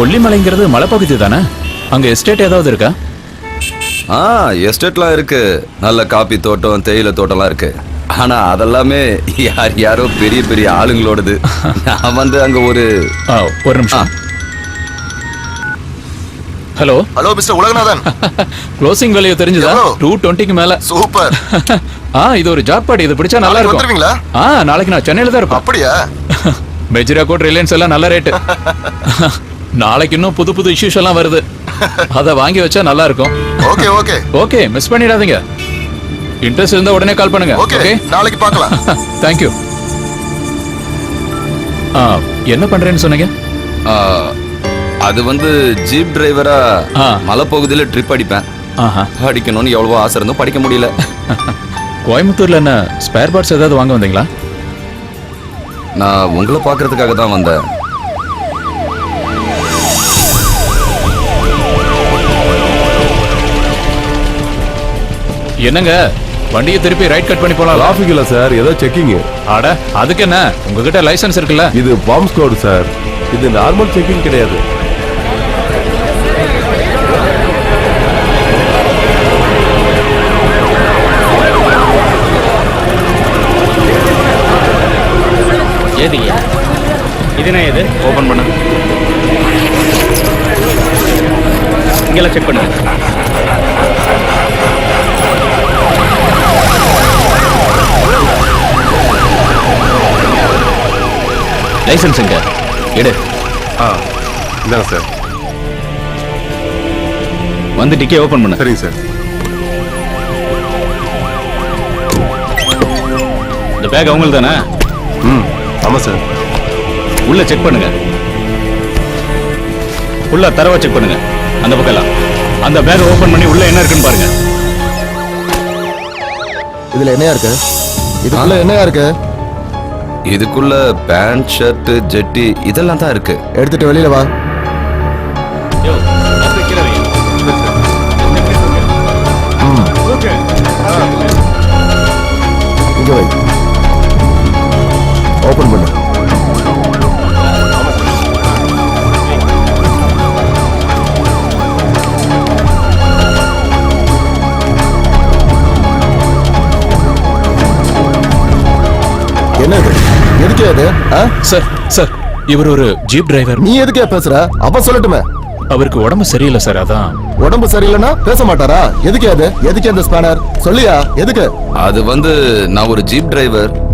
கொல்லிமலைங்கிறது மலைப்பகுதி தானே? அங்க எஸ்டேட் ஏதாவது இருக்கா? ஆ எஸ்டேட்லாம் இருக்கு. நல்ல காபி தோட்டம் தேயிலை தோட்டம்லாம் இருக்கு. ஆனா அதெல்லாமே யார் யாரோ பெரிய பெரிய ஆளுங்களோடது. நான் வந்து அங்க ஒரு ஒரு நிமிஷம். Hello? Hello mister Ulaganathan. Closing value தெரிஞ்சதா? Two டுவெண்ட்டிக்கு மேல. சூப்பர். ஆ இது ஒரு ஜாப் பாடி இது பிடிச்சா நல்லா இருக்கும். வந்துருவீங்களா? ஆ நாளைக்கு நான் சென்னையில தான் இருப்பேன். அப்படியா? மெஜிரா கோட் ரிலையன்ஸ் எல்லாம் நல்ல ரேட்டு நாளைக்கு இன்னும் புது புது இஷ்யூஸ் எல்லாம் வருது. அதை வாங்கி வச்சா நல்லா இருக்கும். Okay okay. ஓகே மிஸ் பண்ணிடாதீங்க. இன்ட்ரெஸ்ட் இருந்தா உடனே கால் பண்ணுங்க ஓகே நாளைக்கு பார்க்கலாம். தேங்க்யூ ஆ என்ன பண்றேன்னு சொன்னீங்க? ஆ, அது வந்து ஜீப் டிரைவரா ஆ. மலைப்பகுதியில ட்ரிப் அடிப்பேன். படிக்கணும்னு எவ்வளவோ ஆசை இருந்தும் படிக்க முடியல. கோயம்புத்தூர்ல என்ன ஸ்பேர் பார்ட்ஸ் ஏதாவது வாங்க வந்தீங்களா? நான் உங்களை பார்க்கறதுக்காக தான் வந்தேன். என்னங்க? வண்டியை திருப்பி ரைட் கட் பண்ணி போலாம் டிராஃபிக் இல்ல சார் ஏதோ செக்கிங் அட அதுக்கு என்ன? உங்ககிட்ட லைசென்ஸ் இருக்குல்ல? இது பாம்ப் ஸ்குவாட் சார் இது நார்மல் செக்கிங் கிடையாது. ஏதுங்க இதுனா எது ஓபன் பண்ணு. இங்கெல்லாம் செக் பண்ணு லைசன்ஸ் எங்க எடு. ஆ இந்தாங்க சார். வந்து டிக்கே ஓபன் பண்ணு. சரிங்க சார். இந்த பேக் அவங்களுக்கு தானே ம் ஆமாம் சார். உள்ள செக் பண்ணுங்க. உள்ள தரவா செக் பண்ணுங்க. அந்த பக்கம் எல்லாம். அந்த பேக் ஓபன் பண்ணி உள்ள என்ன இருக்குன்னு பாருங்க. இதுல என்னையா இருக்கு? இதுக்குள்ள என்னையா இருக்கு? இதுக்குள்ள பேண்ட் ஷர்ட் ஜெட்டி இதெல்லாம் தான் இருக்கு. எடுத்துட்டு வெளியில வா. இங்க வை. அது ஆ? சார் சார் இவர் ஒரு ஜீப் டிரைவர் நீ எதுக்கே பேசுற? அப்ப சொல்லட்டுமே. அவருக்கு உடம்பு சரியில்லை சார் அதான். உடம்பு சரியில்லைன்னா பேச மாட்டாரா? எதுக்கே அது? எதுக்கு அந்த ஸ்பேனர் சொல்லியா? எதுக்கு? அது வந்து நான் ஒரு ஜீப் டிரைவர்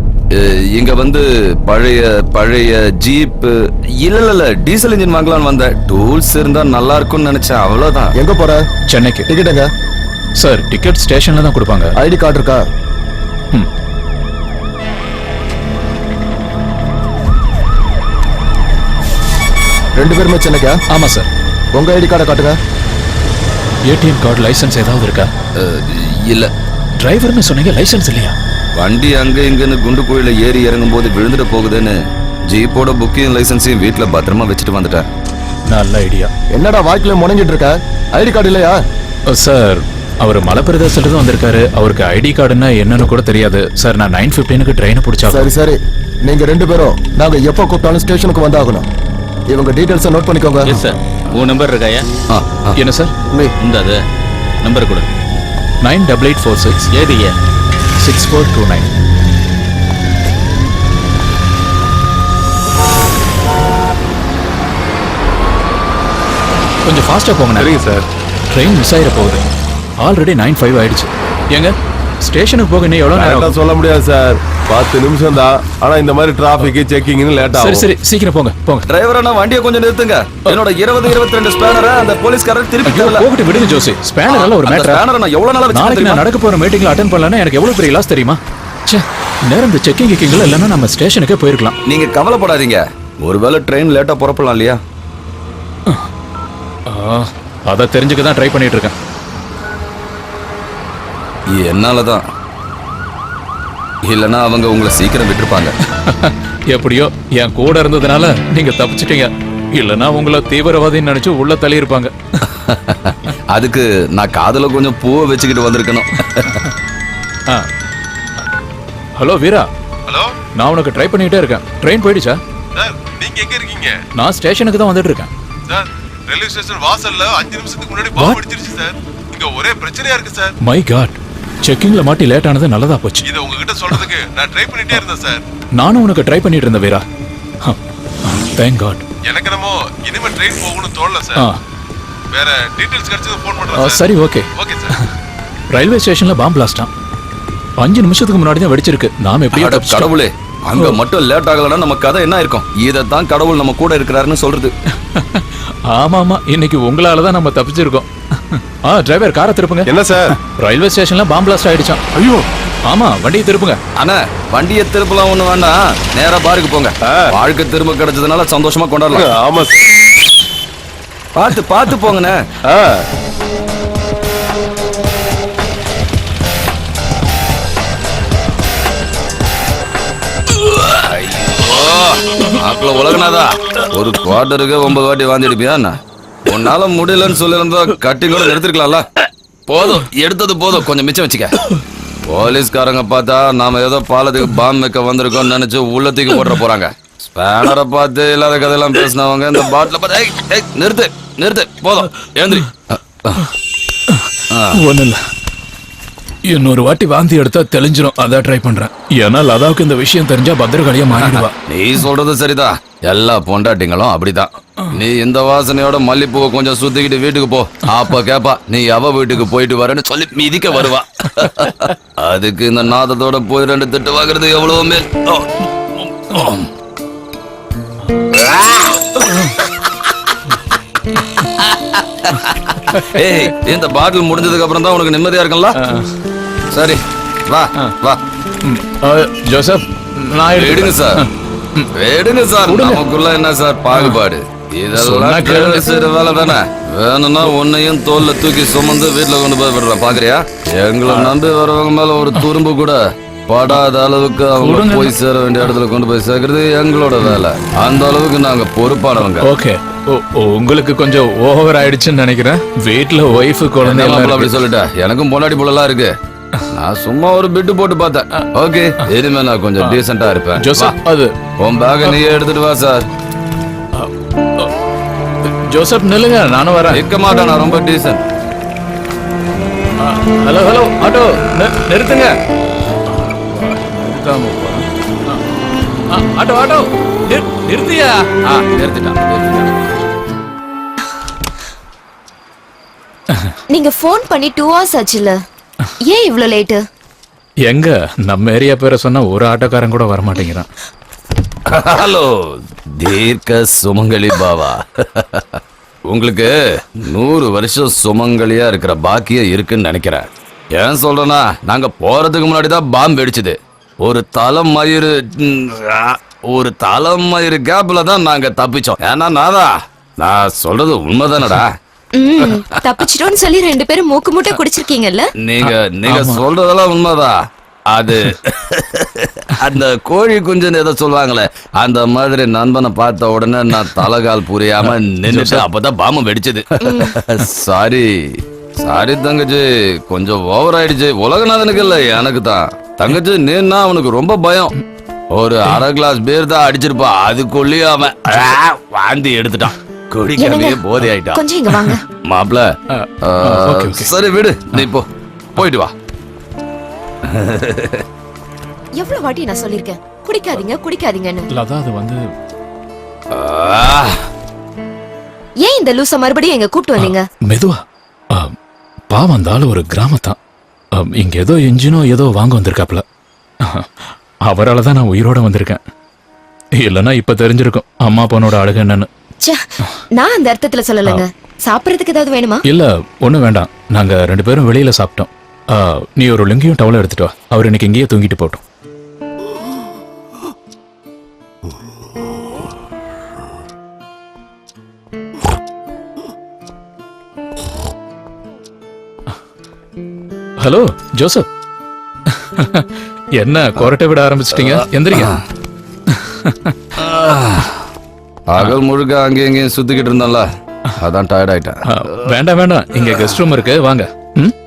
இங்க வந்து பழைய பழைய ஜீப் இல்ல இல்ல இல்ல டீசல் இன்ஜின் வாங்கலாம்னு வந்தேன். டூல்ஸ் இருந்தா நல்லா இருக்கும்னு நினைச்சேன் அவ்வளவுதான். எங்க போற? சென்னைக்கு. டிக்கெட் எங்க? சார் டிக்கெட் ஸ்டேஷன்ல தான் கொடுப்பாங்க. ஐடி கார்டு இருக்கா? ம். ரெண்டு பேருமே சென்னைக்கா? ஆமா சார். உங்க ஐடி கார்டை காட்டுங்க. ஏடிஎம் கார்டு லைசென்ஸ் ஏதாவது இருக்கா? இல்ல. டிரைவர்னு சொன்னீங்க லைசென்ஸ் இல்லையா? வண்டி அங்க இங்கன்னு குண்டு குழியில ஏறி இறங்கும் போது விழுந்துட்டு போகுதுன்னு ஜீப்போட புக்கிங் லைசன்ஸையும் வீட்ல பத்திரமா வச்சுட்டு வந்துட்டேன் நல்ல ஐடியா. என்னடா வாய்க்குல முணங்கிட்டு இருக்க? ஐடி கார்டு இல்லையா? சார் அவர் மலை பிரதேசத்துல தான் வந்திருக்காரு. அவருக்கு ஐடி கார்டுன்னா என்னன்னு கூட தெரியாது. சார் நான் நைன் ஃபிஃப்டீனுக்கு ட்ரெயினை பிடிச்சா சரி சரி. நீங்க ரெண்டு பேரும் நாங்க எப்போ கூப்பிட்டாலும் ஸ்டேஷனுக்கு வந்தாகணும். இவங்க டீடைல்ஸை நோட் பண்ணிக்கோங்க. எஸ் சார் உன் நம்பர் இருக்காயா. என்ன சார் இந்த அது. நம்பர் கொடு. Nine double eight four six. ஏதுங்க six four two nine. கொஞ்சம் ஃபாஸ்டா போங்க சரிங்க சார் ட்ரெயின் மிஸ் ஆயிட போகுது. ஆல்ரெடி நைன் ஃபைவ் ஆயிடுச்சு. ஏங்க ஸ்டேஷனுக்கு போக இன்னும் எவ்வளோ நேரம்? சொல்ல முடியாது சார் பத்து நிமிஷம் தான் ஆனா இந்த மாதிரி டிராஃபிக் செக்கிங்னு லேட் சரி ஆகும். சரி சீக்கிரம் போங்க போங்க. டிரைவரா நான் வண்டியை கொஞ்சம் நிறுத்துங்க. என்னோட இருபது இருபத்தி ரெண்டு ஸ்பேனரை அந்த போலீஸ்காரர் திருப்பி ஐயோ, தரல. போகட்டு விடுங்க ஜோசி. ஸ்பேனர் ஒரு அந்த மேட்டர் ஸ்பேனரை நான் எவ்வளவு நாளா நாளைக்கு நான் நடக்க போற மீட்டிங்ல அட்டன் பண்ணலன்னா எனக்கு எவ்வளவு பெரிய லாஸ் தெரியுமா? ச்சே நேரம் இந்த செக்கிங் கிக்கிங்ல இல்லைன்னா நம்ம ஸ்டேஷனுக்கே போயிருக்கலாம். நீங்க கவலைப்படாதீங்க. ஒருவேளை ட்ரெயின் லேட்டா புறப்படலாம் இல்லையா? ஆ, அதை தெரிஞ்சுக்க தான் ட்ரை பண்ணிட்டு இருக்கேன். என்னாலதான். இல்லனா அவங்க உங்களை சீக்கிரம் விட்டுருப்பாங்க. எப்படியோ என் கூட இருந்ததுனால நீங்க தப்பிச்சிட்டீங்க. இல்லைன்னா உங்களை தீவிரவாதின்னு நினைச்சு உள்ள தள்ளி இருப்பாங்க அதுக்கு நான் காதுல கொஞ்சம் பூவை வச்சுக்கிட்டு வந்திருக்கணும். ஹலோ வீரா. ஹலோ. நான் உனக்கு ட்ரை பண்ணிக்கிட்டே இருக்கேன். ட்ரெயின் போயிடுச்சா? சார் நீங்க எங்க இருக்கீங்க? நான் ஸ்டேஷனுக்கு தான் வந்துட்டு இருக்கேன். சார் ரயில்வே ஸ்டேஷன் வாசல்ல அஞ்சு நிமிஷத்துக்கு முன்னாடி பாம்பு அடிச்சிருச்சு சார். இங்க ஒரே பிரச்சனையா இருக்கு சார். மை காட் செக்கிங்ல மாட்டி லேட் ஆனது நல்லதா போச்சு. இதை உங்ககிட்ட சொல்றதுக்கு நான் ட்ரை பண்ணிட்டே இருந்தேன் சார் நானும் உனக்கு ட்ரை பண்ணிட்டு இருந்தேன் வீரா. தேங்க் காட் எனக்கு என்னமோ இனிமே ட்ரெயின் போகணும்னு தோணல ஆ. சார் வேற டீடைல்ஸ் கிடைச்சது ஃபோன் ஆ, பண்றேன் சார் சரி ஓகே ஓகே சார் ரயில்வே ஸ்டேஷன்ல பாம்பு பிளாஸ்டா அஞ்சு நிமிஷத்துக்கு முன்னாடி தான் வெடிச்சிருக்கு. நாம எப்படியோ. கடவுளே அங்க மட்டும் லேட் ஆகலன்னா நம்ம கதை என்ன இருக்கும் இதைத்தான் கடவுள் நம்ம கூட இருக்கிறாருன்னு சொல்றது. ஆமா ஆமா இன்னைக்கு உங்களால தான் நம்ம தப்பிச்சிருக்கோம். ஆ டிரைவர் காரை திருப்புங்க. என்ன சார்? ரயில்வே ஸ்டேஷன்ல பாம்பு பிளாஸ்ட் ஆயிடுச்சான் ஐயோ. ஆமா வண்டியை திருப்புங்க. அண்ணா வண்டியை திருப்பலாம் ஒண்ணு வேண்டாம். நேரா பாருக்கு போங்க. வாழ்க்கை திரும்ப கிடைச்சதுனால சந்தோஷமா கொண்டாடலாம். ஆமா சார். பார்த்து பார்த்து போங்கண்ணே. ஆ. மாப்பிள்ள உலகனாதா? ஒரு குவார்டருக்கு ஒன்பது வாட்டி வாந்திடுப்பியா என்ன உன்னால முடியலன்னு சொல்லியிருந்தா கட்டி கூட நிறுத்திருக்கலாம்ல. போதும் எடுத்தது போதும். கொஞ்சம் மிச்சம் வச்சுக்க. போலீஸ்காரங்க பார்த்தா நாம ஏதோ பாலத்துக்கு பாம் வைக்க வந்திருக்கோம்னு நினைச்சு உள்ள தூக்கி போட்டுற போறாங்க. ஸ்பேனரை பார்த்து இல்லாத கதையெல்லாம் பேசினவங்க இந்த பாட்டில பார்த்து ஏய், ஏய், நிறுத்து நிறுத்து போதும் எழுந்திரி. ஒண்ணு இல்ல இன்னொரு வாட்டி வாந்தி எடுத்தா தெளிஞ்சிரும். அதான் ட்ரை பண்றேன். ஏன்னா லதாவுக்கு இந்த விஷயம் தெரிஞ்சா பத்திரகாளியா மாறிடுவா. நீ சொல்றது சரிதான் எல்லா பொண்டாட்டிங்களும் அப்படிதான். நீ இந்த வாசனையோட மல்லிப்பூவை கொஞ்சம் சுத்திக்கிட்டு வீட்டுக்கு போ. அப்ப கேப்பா நீ அவ வீட்டுக்கு போயிட்டு வரேன்னு சொல்லி மிதிக்க வருவா. அதுக்கு இந்த நாதத்தோட போய் ரெண்டு திட்டு வாங்குறது எவ்வளவு மேல். ஏய் இந்த பாட்டில் முடிஞ்சதுக்கு அப்புறம் தான் உனக்கு நிம்மதியா இருக்கும்ல? சரி வா வா. ஜோசப் நான் எடுங்க. சார். எடுங்க சார் நமக்குள்ள என்ன சார் பாகுபாடு? இதெல்லாம். கேள்வி செய்யற வேலை தானே? வேணும்னா உன்னையும் தோல்ல தூக்கி சுமந்து வீட்டுல கொண்டு போய் விடுறேன். பாக்குறியா? எங்களை நம்பி வரவங்க மேல ஒரு துரும்பு கூட படாத அளவுக்கு அவங்க. போய் சேர வேண்டிய இடத்துல கொண்டு போய் சேர்க்கறது எங்களோட வேலை. அந்த அளவுக்கு நாங்க பொறுப்பானவங்க. ஓகே. உங்களுக்கு கொஞ்சம் ஓவர் ஆயிடுச்சுன்னு நினைக்கிறேன். வீட்ல ஒய்ஃப் குழந்தை அப்படி. சொல்லிட்டேன் எனக்கும் பொண்டாடி புள்ளலாம் இருக்கு. நான் சும்மா ஒரு பிட்டு போட்டு பார்த்தேன். ஓகே இனிமே நான் கொஞ்சம் டீசெண்டா இருப்பேன். ஜோசப் அது. உன் பேக நீயே எடுத்துட்டு வா சார் ஜோசப் நில்லுங்க நானும் வரேன். நிக்க மாட்டேன் நான் ரொம்ப டீசென்ட் ஹலோ ஹலோ ஆட்டோ நிறுத்துங்க. நிறுத்தாம ஆட்டோ ஆட்டோ நிறு- நிறுத்தியா? ஆ நிறுத்திட்டான் நீங்க ஃபோன் பண்ணி டூ ஹவர்ஸ் ஆச்சுல. ஏன் இவ்ளோ லேட்டு எங்க? நம்ம ஏரியா பேரை சொன்னா ஒரு ஆட்டோக்காரன் கூட வர மாட்டேங்கிறான் ஹலோ தீர்க்க சுமங்கலி பாவா. உங்களுக்கு நூறு வருஷம் சுமங்கலியா இருக்கிற பாக்கியம் இருக்குன்னு நினைக்கிறேன். ஏன் சொல்றேன்னா நாங்க போறதுக்கு முன்னாடி தான் பாம்பு வெடிச்சது. ஒரு தலைமயிறு ம், ஆ, ஒரு தலைமயிறு கேப்ல தான் நாங்க தப்பிச்சோம். ஏன்னா நாதா நான் சொல்றது உண்மைதானடா? ம் தப்பிச்சிட்டோன்னு சொல்லி ரெண்டு பேரும் மூக்கு மூட்டை குடிச்சிருக்கீங்கல்ல? நீங்க நீங்க சொல்றதெல்லாம் உண்மைதான். அது அந்த கோழி குஞ்சுன்னு ஏதோ சொல்லுவாங்களே அந்த மாதிரி நண்பனை பார்த்த உடனே நான் தலைகால் புரியாம நின்னுட்டு அப்பதான் பாம்பு வெடிச்சது. சாரி சாரி தங்கச்சி கொஞ்சம் ஓவர் ஆயிடுச்சு. உலகநாதனுக்கு இல்ல எனக்கு தான். தங்கச்சி நீன்னா அவனுக்கு ரொம்ப பயம். ஒரு அரை கிளாஸ் பேர் தான் அடிச்சிருப்பா. அதுக்குள்ளேயே அவன் ஆ, வாந்தி எடுத்துட்டான். என்னங்க? போதை ஆயிட்டான் கொஞ்சம் இங்க வாங்க. மாப்ள ஆ, ஆ, ஓகே, ஓகே. சரி விடு. நீ போ. போயிட்டு வா. எவ்வளவு வாட்டி நான் சொல்லிருக்கேன் குடிக்காதீங்க குடிக்காதீங்கன்னு. லதா அது வந்து ஏன் இந்த லூச மறுபடியும் எங்க கூட்டு வந்தீங்க? மெதுவா. ஆ, பாவம் அந்த ஆளு ஒரு கிராமத்தான். இங்க ஏதோ என்ஜினோ ஏதோ வாங்க வந்திருக்காப்ல அவரால தான் நான் உயிரோட வந்திருக்கேன். இல்லைன்னா இப்ப தெரிஞ்சிருக்கும் அம்மா பொண்ணோட அழகு என்னன்னு. நான் அந்த அர்த்தத்துல சொல்லலைங்க. சாப்பிடறதுக்கு ஏதாவது வேணுமா? இல்ல ஒண்ணும் வேண்டாம். நாங்க ரெண்டு பேரும் வெளியில சாப்பிட்டோம். நீ ஒரு லுங்கியும் டவலும் எடுத்துட்டு வா. அவர் இன்னைக்கு இங்கேயே தூங்கிட்டு போட்டோம் ஹலோ ஜோசப். என்ன கொரட்டை விட ஆரம்பிச்சிட்டீங்க? எந்திரிங்க. பகல் முழுக்க அங்கேயும் இங்கேயும் சுத்திக்கிட்டு இருந்தோம்ல. அதான் டயர்ட் ஆயிட்டேன். வேண்டாம் வேண்டாம். இங்க கெஸ்ட் ரூம் இருக்கு. வாங்க.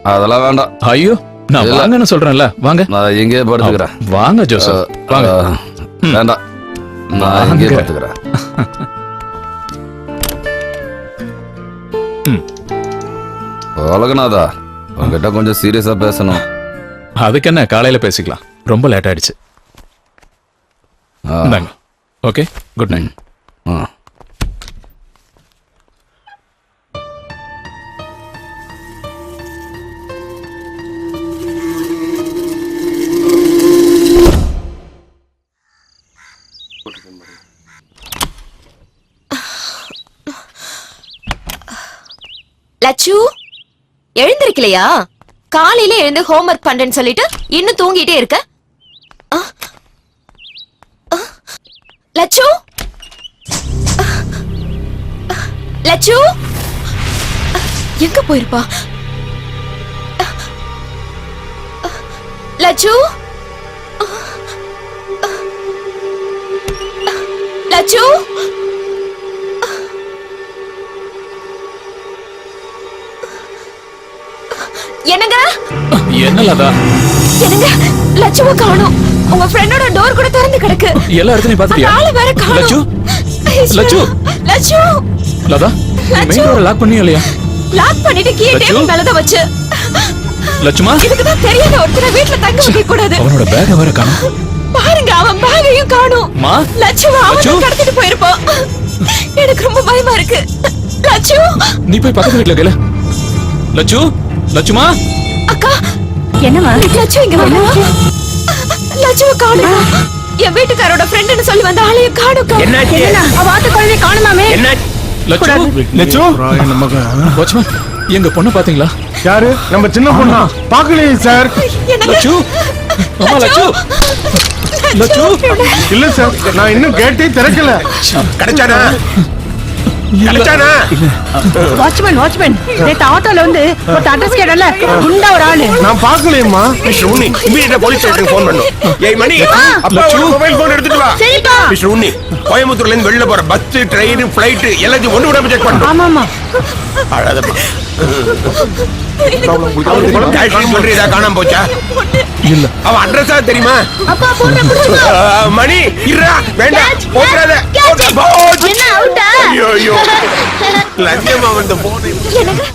அதெல்லாம் வேண்டாம். ஐயோ நான். வாங்கன்னு சொல்றேன்ல. வாங்க. நான் இங்கேயே படுத்துக்கிறேன். வாங்க ஜோசப். வாங்க. வேண்டாம். நான் வாங்க. படுத்துக்கிறேன். உலகநாதா உங்ககிட்ட கொஞ்சம் சீரியஸா பேசணும். அதுக்கு என்ன காலையில பேசிக்கலாம். ரொம்ப லேட் ஆயிடுச்சு. ஓகே குட் நைட் லட்சு எழுந்திருக்கலையா? காலையில எழுந்து ஹோம்ஒர்க் பண்றேன்னு சொல்லிட்டு இன்னும் தூங்கிட்டே இருக்க? லட்சு லட்சு எங்க போயிருப்பா? லட்சு லட்சு என்னங்க? என்ன லதா என்னங்க? லட்சும காணோம். உங்க ஃப்ரெண்டோட டோர் கூட திறந்து கிடக்கு. எல்லா இடத்துலயும் பாத்துட்டியா ஆளு வேற காணோம். லட்சு. லட்சு. லட்சு லதா. மெயின் டோரை லாக் பண்ணியா இல்லையா லாக் பண்ணிட்டு கீ. டேபிள் மேல தான் வச்சு. லட்சுமா? இதுக்கு தான் தெரியாத ஒருத்தரை வீட்ல தங்க வைக்க கூடாது. அவனோட பேக வேற காணும். பாருங்க அவன் பேகையும் காணோம். மா? லட்சு அவன் கடத்திட்டு போயிருப்பான் எனக்கு ரொம்ப பயமா இருக்கு. லட்சு. நீ போய் பக்கத்து வீட்டுல கேளு. லட்சு லட்சுமா? அக்கா. என்னமா லட்சு இங்க வந்து லட்சுவ காணுமா? என் வீட்டுக்காரோட ஃப்ரெண்டுன்னு சொல்லி வந்த ஆளையும் காணும் என்னாச்சு? அவ ஆத்து குழந்தை காணுமாமே? என்ன வாட்ச்மேன் எங்க பொண்ணு பாத்தீங்களா? யாரு? நம்ம சின்ன பொண்ணா? பாக்கலையே சார். லட்சு? அம்மா லட்சு? லட்சு இல்ல சார். நான் இன்னும் கேட்டே திறக்கல. கிடைச்சானா கிடைச்சானா வாட்ச்மேன் வாட்ச்மேன். நேத்து ஆட்டோல வந்து ஒரு அட்ரஸ் கேடல குண்டா ஒரு ஆளு. நான் பாக்கலையேம்மா மிஸ்டர் உன்னி இமீடியட்டா போலீஸ் ஸ்டேஷனுக்கு ஃபோன் பண்ணும் ஏய் மணி அப்பா மொபைல் போன் எடுத்துட்டு வா. சரிப்பா. கோயம்புத்தூர்ல இருந்து வெளில போற பஸ் ட்ரெயின் ஃபிளைட் எல்லாத்தையும் ஒண்ணு விடாம செக் பண்ணு ஆமா ஆமா அழாதப்பா காணாம போச்சா? இல்ல. அவன் அட்ரஸா தெரியுமா? அப்பா போன ஆ, மணி இருடா வேண்டாம் போடாத. என்ன அவுட்டா ஐயோ ஐயோ. லட்சியமா வந்த போன் என்னங்க